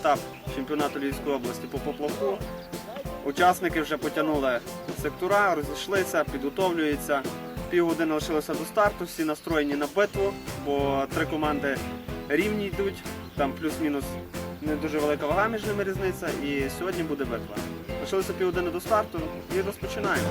етап чемпіонату Львівської області по поплавку. Учасники вже потягнули сектора, розійшлися, підготовлюються. Півгодини лишилося до старту, всі настроєні на битву, бо три команди рівні йдуть, там плюс-мінус не дуже велика вага між ними різниця, і сьогодні буде битва. Лишилося півгодини до старту і розпочинаємо.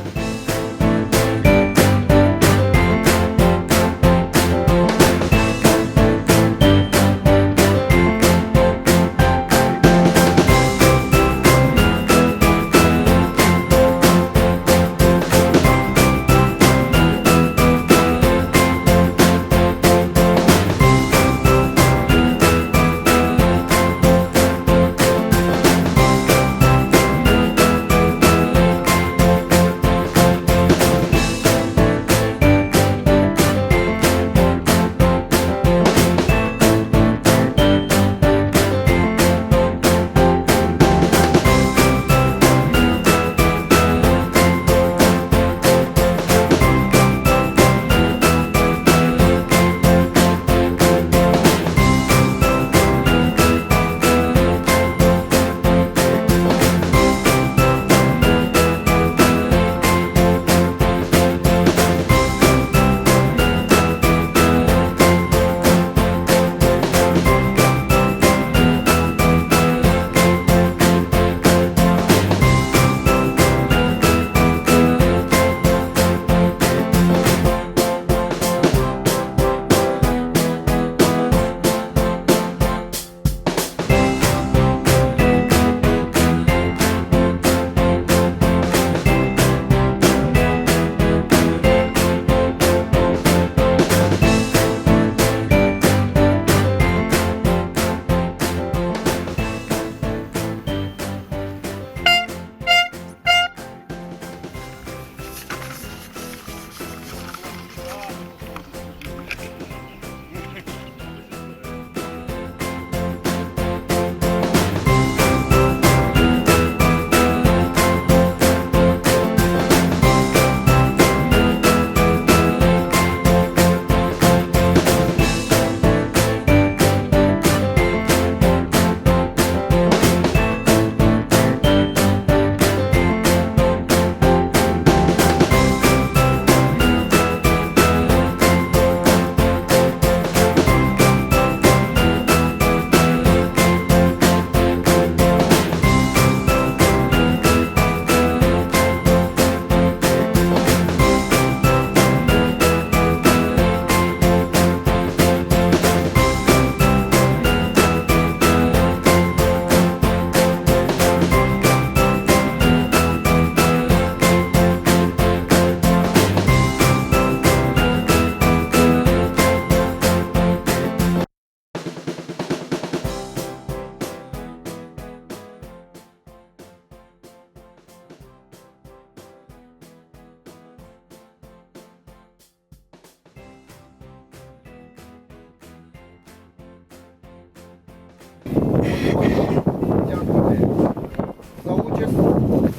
За.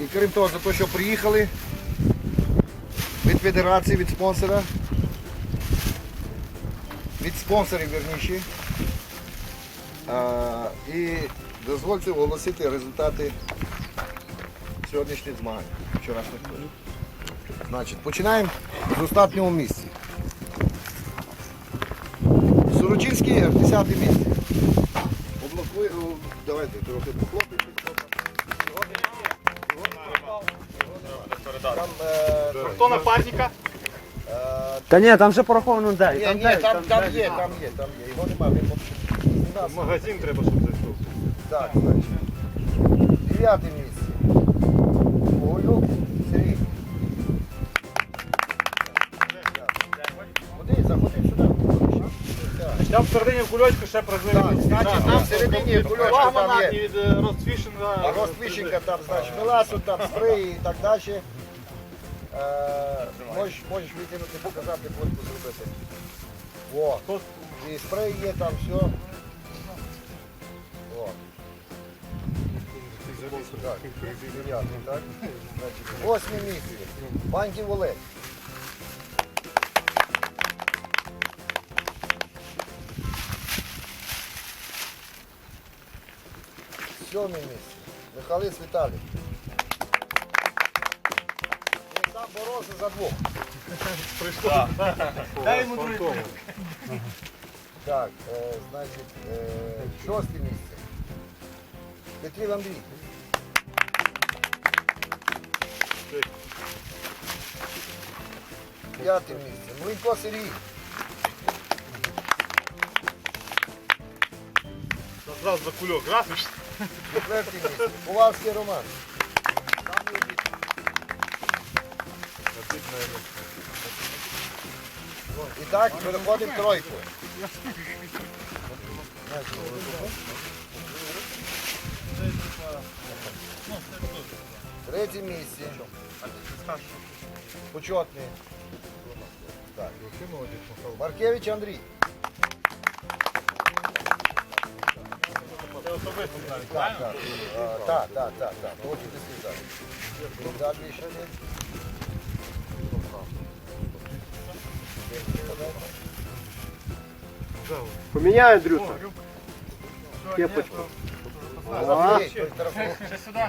І крім того, за те, що приїхали від федерації, від спонсора. Від спонсорів, верніше. А, і дозвольте оголосити результати сьогоднішніх змагань. Вчорашніх. Значить, починаємо з останнього місця. Сурочинський 10 місце. Облакує, давайте трохи похлопайте. Там, е, Хто напарника? е, Та ні, там вже пораховано 9. ні, Там, ні, 9, там, там є, там є, там є. Його нема, він. В магазин треба, щоб зайшов. Так, значить. Дев'яте місце. Сергій. Ходи, заходи сюди. Там всередині в кульочку ще. Так, значить, там всередині кульочка там Лагмана є. від е, Ростфішинга. Розпишенка там, значить, меласу, там спреї і так далі. Е, можеш, можеш витягнути, показати, фотку зробити. О, Тут і спрей є там, все. О. Так, дев'ятий, так? Значить, восьме місце. Баньків Олег. Сьоме місце. Михайлис Віталій. Боровся за двох. Дай йому другий. Так, е, значить, е, шосте місце. Петрів Андрій. П'яте місце. Млинко Сергій. Зразу за кульок. Раз і ж. Четверте місце. Поварський Роман. І так, переходимо тройку. Третє місце. Почетний. Так. Маркевич Андрій. Особисто. Так, так, так, так, так, так. От і ти сказав. Далі ще не. Поміняю, Дрюса. Кепочку. Ще сюди.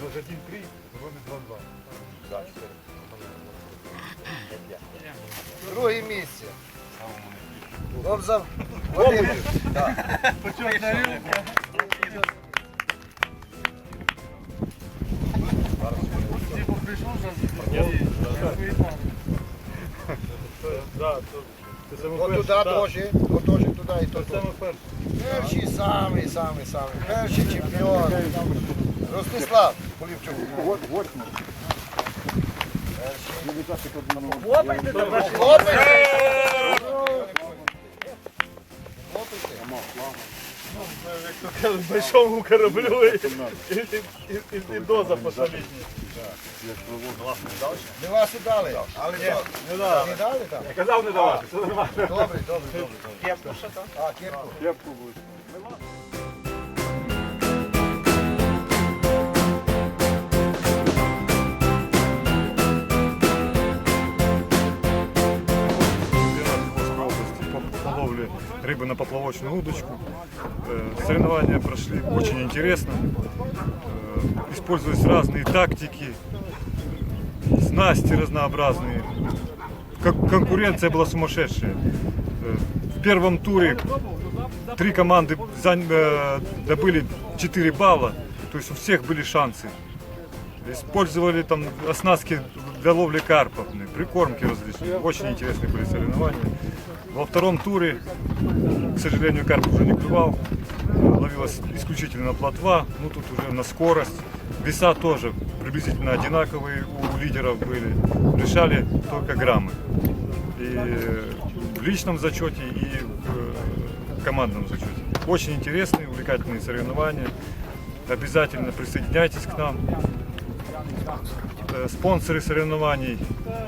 Ну, за один три, робить два-два. Друге місце. Лобзав Вадим. Так. Да, то- Це саме От туди теж, от теж туди і саме перший. Самий, самий, самий. Перший чемпіон. Ростислав Полівчук. Перший. Хлопець! Хлопець! Як то кажуть, большому кораблю і, доза посолідні. Ми вас і дали. Але що? Не дали. Не дали там? Я казав не давати, це нормально. Добре, добре, добре. Кепку що там? А, кепку. Кепку буде. Ловле рыбы на поплавочную удочку. Э, Соревнования прошли очень интересно. Использовались разные тактики, снасти разнообразные. Кон- Конкуренция была сумасшедшая. Э, В первом туре три команды э, добыли 4 балла, то есть у всех были шансы. Использовали там оснастки для ловли карпов, прикормки различные. Очень интересные были соревнования. Во втором туре, к сожалению, карп уже не клювал. Ловилась исключительно плотва, ну тут уже на скорость. Веса тоже приблизительно одинаковые у лидеров были. Решали только граммы. И в личном зачете, и в э, командном зачете. Очень интересные, увлекательные соревнования. Обязательно присоединяйтесь к нам. Э, Спонсоры соревнований.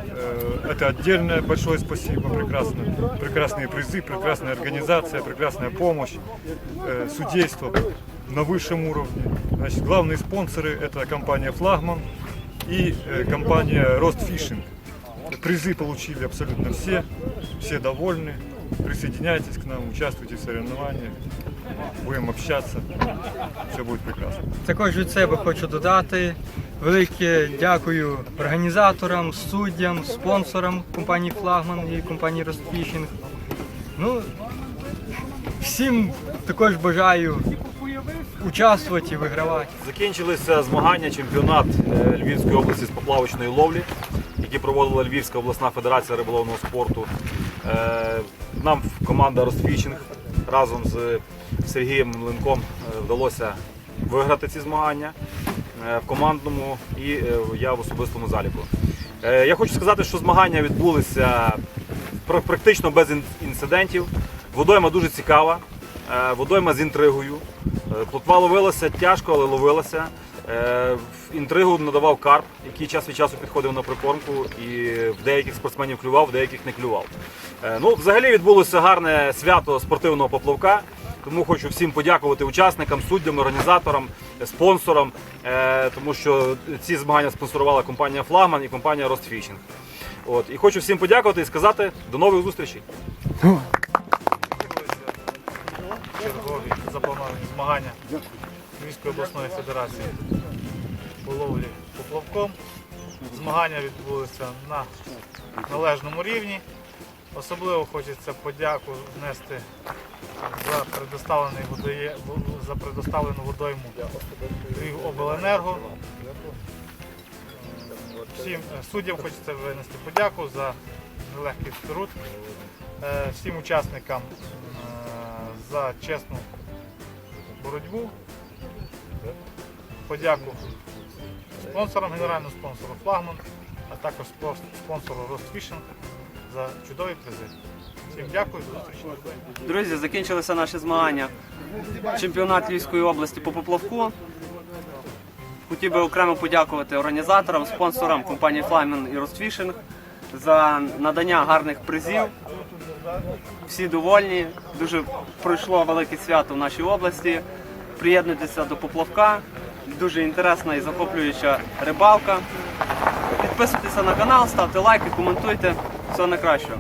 э, Это отдельное большое спасибо. Прекрасно. Прекрасные призы, прекрасная организация, прекрасная помощь. э, Судейство на высшем уровне. Значит, главные спонсоры это компания Флагман и э, компания Ростфишинг. Призы получили абсолютно все, все довольны. Присоединяйтесь к нам, участвуйте в соревнованиях. Будем общаться. Все будет прекрасно. Також від себе хочу додати велике дякую організаторам, суддям, спонсорам компанії Флагман і компанії Ростфішинг. Ну, всім також бажаю участвувати і вигравати. Закінчилися змагання чемпіонат е, Львівської області з поплавочної ловлі, які проводила Львівська обласна федерація риболовного спорту. Е, Нам команда Ростфішинг разом з Сергієм Млинком е, вдалося виграти ці змагання е, в командному і е, я в особистому заліку. Е, Я хочу сказати, що змагання відбулися практично без інцидентів. Водойма дуже цікава, водойма з інтригою. Плотва ловилася тяжко, але ловилася. Інтригу надавав карп, який час від часу підходив на прикормку і в деяких спортсменів клював, в деяких не клював. Ну, взагалі відбулося гарне свято спортивного поплавка. Тому хочу всім подякувати учасникам, суддям, організаторам, спонсорам, е, тому що ці змагання спонсорувала компанія Флагман і компанія Ростфішінг. От і хочу всім подякувати і сказати до нових зустрічей. Чергові заплановані змагання міської обласної федерації по ловлі поплавком. Змагання відбулися на належному рівні. Особливо хочеться подяку внести за предоставлений водоє, за предоставлену водойму Львівобленерго. Всім е, суддям хочеться винести подяку за нелегкий труд. Е, Всім учасникам е, за чесну боротьбу. Подяку спонсорам, генеральному спонсору Флагман, а також спонсору Ростфішинг за чудові призи. Всім дякую. Друзі, закінчилися наші змагання. Чемпіонат Львівської області по поплавку. Хотів би окремо подякувати організаторам, спонсорам компанії Flyman і Rostfishing за надання гарних призів. Всі довольні. Дуже пройшло велике свято в нашій області. Приєднуйтеся до поплавка. Дуже інтересна і захоплююча рибалка. Підписуйтеся на канал, ставте лайки, коментуйте. Всього найкращого.